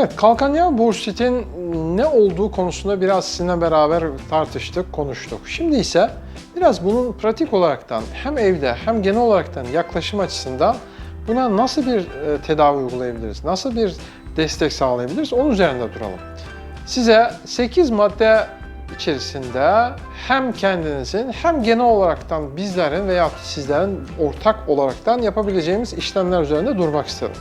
Evet, kalkan yağ bursitin ne olduğu konusunda biraz sizinle beraber tartıştık, konuştuk. Şimdi ise biraz bunun pratik olaraktan hem evde hem genel olaraktan yaklaşım açısından buna nasıl bir e, tedavi uygulayabiliriz, nasıl bir destek sağlayabiliriz onun üzerinde duralım. Size 8 madde içerisinde hem kendinizin hem genel olaraktan bizlerin veya sizlerin ortak olaraktan yapabileceğimiz işlemler üzerinde durmak istedim.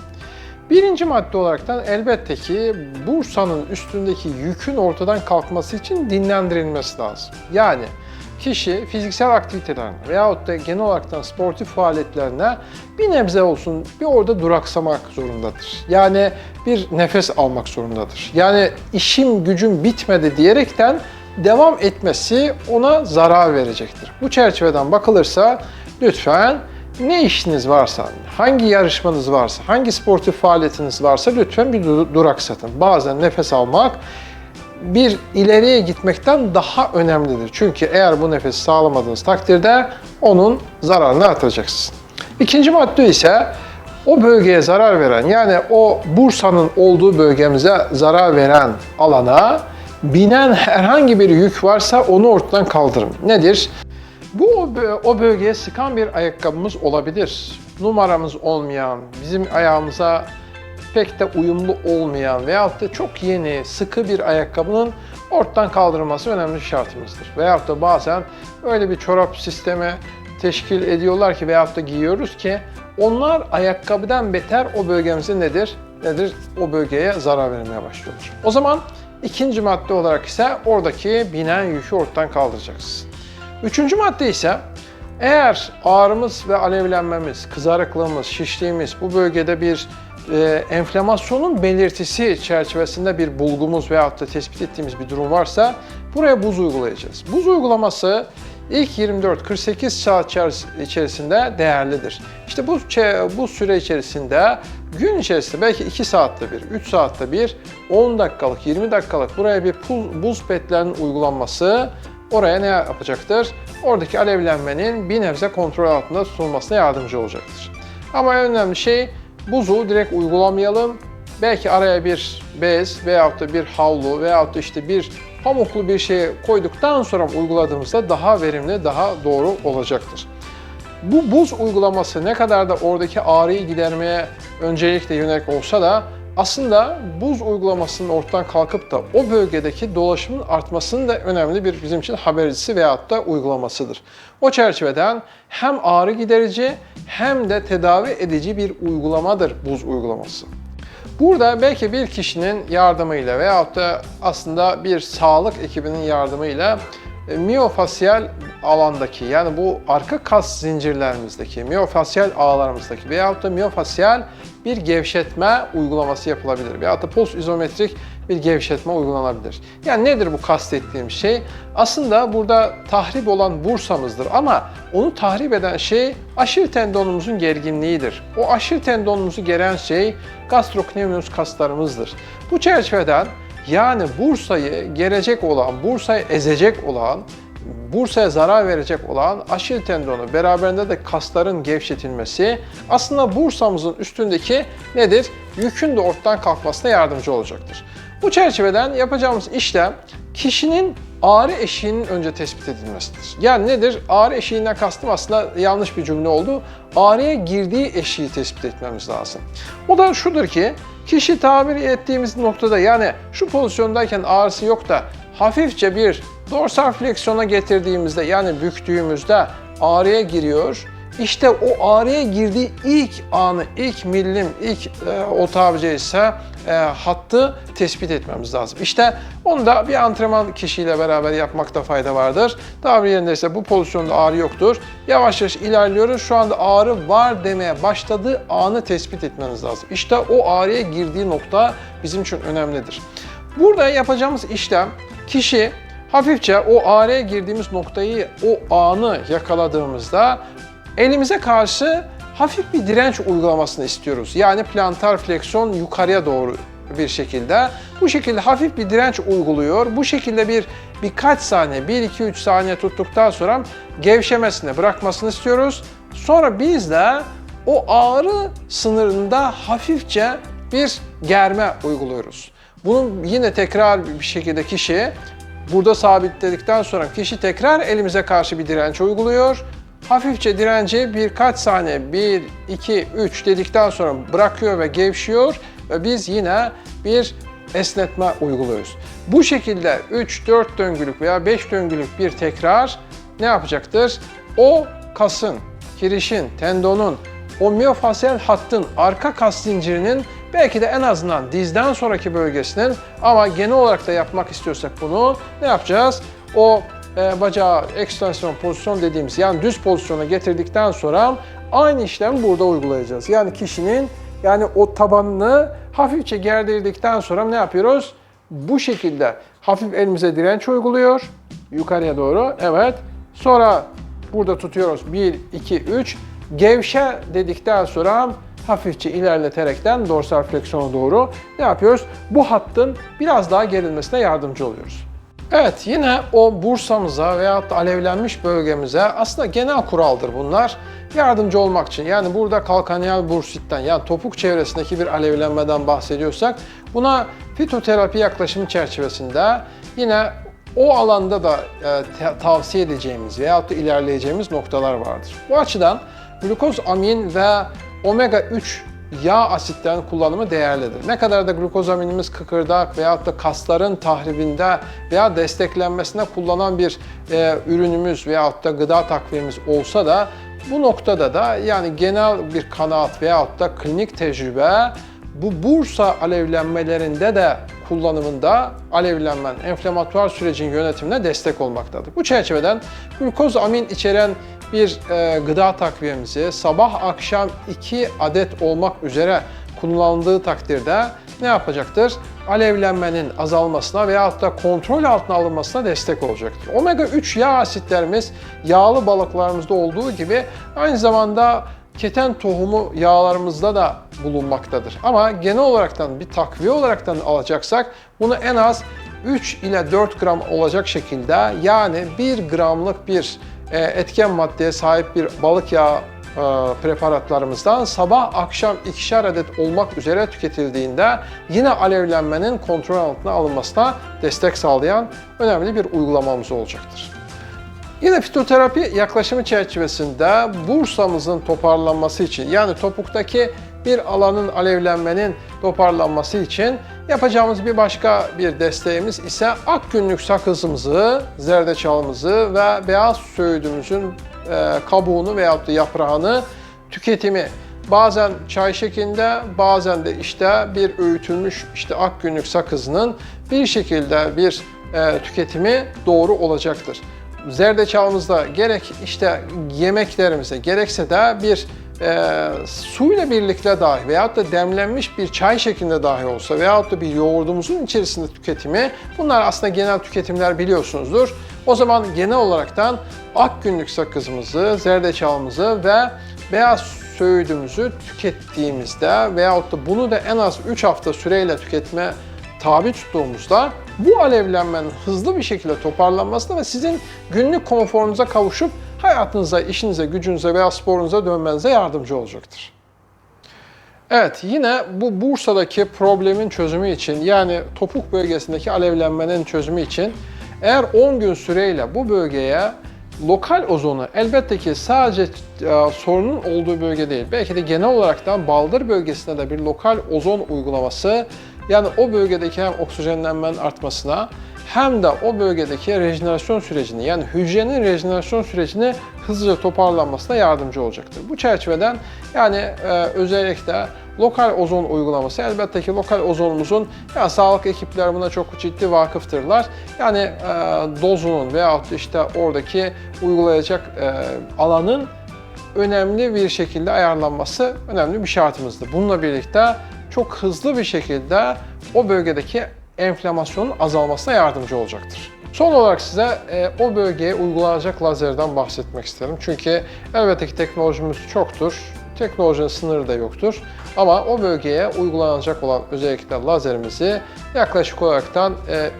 Birinci madde olaraktan elbette ki Bursa'nın üstündeki yükün ortadan kalkması için dinlendirilmesi lazım. Yani kişi fiziksel aktivitelerine veyahut da genel olaraktan sportif faaliyetlerine bir nebze olsun bir orada duraksamak zorundadır. Yani bir nefes almak zorundadır. Yani işim gücüm bitmedi diyerekten devam etmesi ona zarar verecektir. Bu çerçeveden bakılırsa lütfen ne işiniz varsa, hangi yarışmanız varsa, hangi sportif faaliyetiniz varsa lütfen bir dur- duraksatın. Bazen nefes almak bir ileriye gitmekten daha önemlidir. Çünkü eğer bu nefesi sağlamadığınız takdirde onun zararını artıracaksınız. İkinci madde ise o bölgeye zarar veren yani o Bursa'nın olduğu bölgemize zarar veren alana binen herhangi bir yük varsa onu ortadan kaldırın. Nedir? Bu o bö- o bölgeye sıkan bir ayakkabımız olabilir. Numaramız olmayan, bizim ayağımıza pek de uyumlu olmayan veyahut da çok yeni, sıkı bir ayakkabının ortadan kaldırılması önemli bir şartımızdır. Veyahut da bazen öyle bir çorap sistemi teşkil ediyorlar ki veyahut da giyiyoruz ki onlar ayakkabıdan beter o bölgemize nedir? Nedir? O bölgeye zarar vermeye başlıyorlar. O zaman ikinci madde olarak ise oradaki binen yükü ortadan kaldıracaksınız. Üçüncü madde ise eğer ağrımız ve alevlenmemiz, kızarıklığımız, şişliğimiz bu bölgede bir e, enflamasyonun belirtisi çerçevesinde bir bulgumuz veyahut da tespit ettiğimiz bir durum varsa buraya buz uygulayacağız. Buz uygulaması ilk 24-48 saat içeris- içerisinde değerlidir. İşte bu, bu süre içerisinde gün içerisinde belki 2 saatte bir, 3 saatte bir, 10 dakikalık, 20 dakikalık buraya bir buz petlerinin uygulanması oraya ne yapacaktır? Oradaki alevlenmenin bir nebze kontrol altında tutulmasına yardımcı olacaktır. Ama en önemli şey buzu direkt uygulamayalım. Belki araya bir bez veyahut da bir havlu veyahut da işte bir pamuklu bir şey koyduktan sonra uyguladığımızda daha verimli, daha doğru olacaktır. Bu buz uygulaması ne kadar da oradaki ağrıyı gidermeye öncelikle yönelik olsa da aslında buz uygulamasının ortadan kalkıp da o bölgedeki dolaşımın artmasının da önemli bir bizim için habercisi veyahut da uygulamasıdır. O çerçeveden hem ağrı giderici hem de tedavi edici bir uygulamadır buz uygulaması. Burada belki bir kişinin yardımıyla veyahut da aslında bir sağlık ekibinin yardımıyla e, miyofasyal alandaki yani bu arka kas zincirlerimizdeki, miyofasyal ağlarımızdaki veyahut da miyofasyal bir gevşetme uygulaması yapılabilir. Veyahut da post izometrik bir gevşetme uygulanabilir. Yani nedir bu kastettiğim şey? Aslında burada tahrip olan bursamızdır ama onu tahrip eden şey aşil tendonumuzun gerginliğidir. O aşil tendonumuzu geren şey gastrocnemius kaslarımızdır. Bu çerçeveden yani Bursa'yı gelecek olan, Bursa'yı ezecek olan, Bursa'ya zarar verecek olan aşil tendonu beraberinde de kasların gevşetilmesi aslında Bursa'mızın üstündeki nedir? Yükün de ortadan kalkmasına yardımcı olacaktır. Bu çerçeveden yapacağımız işlem kişinin ağrı eşiğinin önce tespit edilmesidir. Yani nedir? Ağrı eşiğinden kastım aslında yanlış bir cümle oldu. Ağrıya girdiği eşiği tespit etmemiz lazım. O da şudur ki kişi tabir ettiğimiz noktada yani şu pozisyondayken ağrısı yok da hafifçe bir dorsal fleksiyona getirdiğimizde yani büktüğümüzde ağrıya giriyor. İşte o ağrıya girdiği ilk anı, ilk millim, ilk e, o tabiri caizse e, hattı tespit etmemiz lazım. İşte onu da bir antrenman kişiyle beraber yapmakta fayda vardır. Tabiri yerindeyse bu pozisyonda ağrı yoktur. Yavaş yavaş ilerliyoruz. Şu anda ağrı var demeye başladığı anı tespit etmeniz lazım. İşte o ağrıya girdiği nokta bizim için önemlidir. Burada yapacağımız işlem kişi hafifçe o ağrıya girdiğimiz noktayı, o anı yakaladığımızda elimize karşı hafif bir direnç uygulamasını istiyoruz. Yani plantar fleksiyon yukarıya doğru bir şekilde. Bu şekilde hafif bir direnç uyguluyor. Bu şekilde bir birkaç saniye, 1-2-3 saniye tuttuktan sonra gevşemesini bırakmasını istiyoruz. Sonra biz de o ağrı sınırında hafifçe bir germe uyguluyoruz. Bunu yine tekrar bir şekilde kişi burada sabitledikten sonra kişi tekrar elimize karşı bir direnç uyguluyor. Hafifçe direnci birkaç saniye 1, 2, 3 dedikten sonra bırakıyor ve gevşiyor ve biz yine bir esnetme uyguluyoruz. Bu şekilde 3, 4 döngülük veya 5 döngülük bir tekrar ne yapacaktır? O kasın, kirişin, tendonun, o miyofasyal hattın arka kas zincirinin belki de en azından dizden sonraki bölgesinin ama genel olarak da yapmak istiyorsak bunu ne yapacağız? O e, bacağı ekstensiyon pozisyon dediğimiz yani düz pozisyona getirdikten sonra aynı işlemi burada uygulayacağız. Yani kişinin yani o tabanını hafifçe gerdirdikten sonra ne yapıyoruz? Bu şekilde hafif elimize direnç uyguluyor. Yukarıya doğru. Evet. Sonra burada tutuyoruz. 1, 2, 3. Gevşe dedikten sonra hafifçe ilerleterekten dorsal fleksiyona doğru ne yapıyoruz? Bu hattın biraz daha gerilmesine yardımcı oluyoruz. Evet yine o bursamıza veyahut da alevlenmiş bölgemize aslında genel kuraldır bunlar. Yardımcı olmak için yani burada kalkaniyal bursitten yani topuk çevresindeki bir alevlenmeden bahsediyorsak buna fitoterapi yaklaşımı çerçevesinde yine o alanda da e, tavsiye edeceğimiz veyahut da ilerleyeceğimiz noktalar vardır. Bu açıdan glukoz amin ve omega 3 yağ asitlerin kullanımı değerlidir. Ne kadar da glukozaminimiz kıkırdak veyahut da kasların tahribinde veya desteklenmesinde kullanan bir e, ürünümüz veyahut da gıda takviyemiz olsa da bu noktada da yani genel bir kanaat veyahut da klinik tecrübe bu bursa alevlenmelerinde de kullanımında alevlenmenin, enflamatuar sürecin yönetimine destek olmaktadır. Bu çerçeveden glukoz amin içeren bir e, gıda takviyemizi sabah akşam 2 adet olmak üzere kullanıldığı takdirde ne yapacaktır? Alevlenmenin azalmasına veyahut da kontrol altına alınmasına destek olacaktır. Omega 3 yağ asitlerimiz yağlı balıklarımızda olduğu gibi aynı zamanda keten tohumu yağlarımızda da bulunmaktadır. Ama genel olaraktan bir takviye olaraktan alacaksak bunu en az 3 ile 4 gram olacak şekilde yani 1 gramlık bir etken maddeye sahip bir balık yağı e, preparatlarımızdan sabah akşam ikişer adet olmak üzere tüketildiğinde yine alevlenmenin kontrol altına alınmasına destek sağlayan önemli bir uygulamamız olacaktır. Yine fitoterapi yaklaşımı çerçevesinde bursamızın toparlanması için yani topuktaki bir alanın alevlenmenin toparlanması için yapacağımız bir başka bir desteğimiz ise ak günlük sakızımızı, zerdeçalımızı ve beyaz söğüdümüzün e, kabuğunu veyahut da yaprağını tüketimi. Bazen çay şeklinde, bazen de işte bir öğütülmüş işte ak günlük sakızının bir şekilde bir e, tüketimi doğru olacaktır zerdeçalımızda gerek işte yemeklerimize gerekse de bir e, suyla birlikte dahi veyahut da demlenmiş bir çay şeklinde dahi olsa veyahut da bir yoğurdumuzun içerisinde tüketimi bunlar aslında genel tüketimler biliyorsunuzdur. O zaman genel olaraktan ak günlük sakızımızı, zerdeçalımızı ve beyaz söğüdümüzü tükettiğimizde veyahut da bunu da en az 3 hafta süreyle tüketme tabi tuttuğumuzda bu alevlenmenin hızlı bir şekilde toparlanmasına ve sizin günlük konforunuza kavuşup hayatınıza, işinize, gücünüze veya sporunuza dönmenize yardımcı olacaktır. Evet, yine bu Bursa'daki problemin çözümü için yani topuk bölgesindeki alevlenmenin çözümü için eğer 10 gün süreyle bu bölgeye lokal ozonu elbette ki sadece e, sorunun olduğu bölge değil. Belki de genel olaraktan baldır bölgesinde de bir lokal ozon uygulaması yani o bölgedeki hem oksijenlenmenin artmasına hem de o bölgedeki rejenerasyon sürecini yani hücrenin rejenerasyon sürecini hızlıca toparlanmasına yardımcı olacaktır. Bu çerçeveden yani e, özellikle lokal ozon uygulaması elbette ki lokal ozonumuzun yani sağlık ekipleri buna çok ciddi vakıftırlar. Yani e, dozunun veyahut işte oradaki uygulayacak e, alanın önemli bir şekilde ayarlanması önemli bir şartımızdır. Bununla birlikte çok hızlı bir şekilde o bölgedeki enflamasyonun azalmasına yardımcı olacaktır. Son olarak size e, o bölgeye uygulanacak lazerden bahsetmek isterim. Çünkü elbette ki teknolojimiz çoktur. Teknolojinin sınırı da yoktur. Ama o bölgeye uygulanacak olan özellikle lazerimizi yaklaşık olaraktan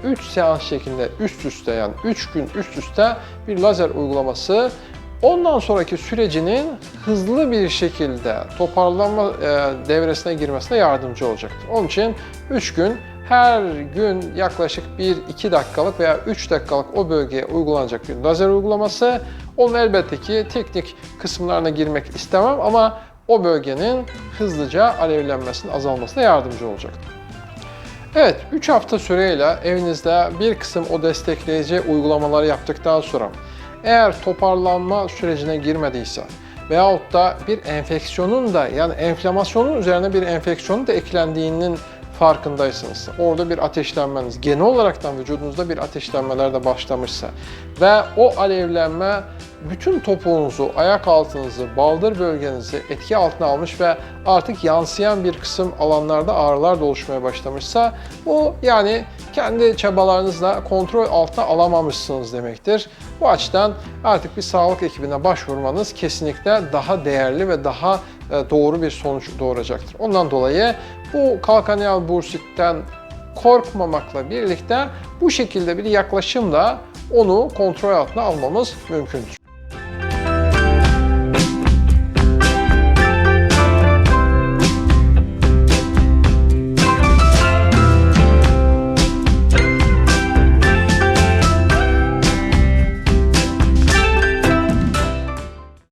3 seans şeklinde üst üste yani 3 gün üst üste bir lazer uygulaması ondan sonraki sürecinin hızlı bir şekilde toparlanma e, devresine girmesine yardımcı olacaktır. Onun için 3 gün her gün yaklaşık 1-2 dakikalık veya 3 dakikalık o bölgeye uygulanacak bir lazer uygulaması. Onun elbette ki teknik kısımlarına girmek istemem ama o bölgenin hızlıca alevlenmesinin azalmasına yardımcı olacaktır. Evet, 3 hafta süreyle evinizde bir kısım o destekleyici uygulamaları yaptıktan sonra eğer toparlanma sürecine girmediyse veyahut da bir enfeksiyonun da yani enflamasyonun üzerine bir enfeksiyonun da eklendiğinin farkındaysanız, orada bir ateşlenmeniz, genel olaraktan vücudunuzda bir ateşlenmeler de başlamışsa ve o alevlenme bütün topuğunuzu, ayak altınızı, baldır bölgenizi etki altına almış ve artık yansıyan bir kısım alanlarda ağrılar da oluşmaya başlamışsa bu yani kendi çabalarınızla kontrol altına alamamışsınız demektir. Bu açıdan artık bir sağlık ekibine başvurmanız kesinlikle daha değerli ve daha doğru bir sonuç doğuracaktır. Ondan dolayı bu kalkaniyal bursitten korkmamakla birlikte bu şekilde bir yaklaşımla onu kontrol altına almamız mümkündür.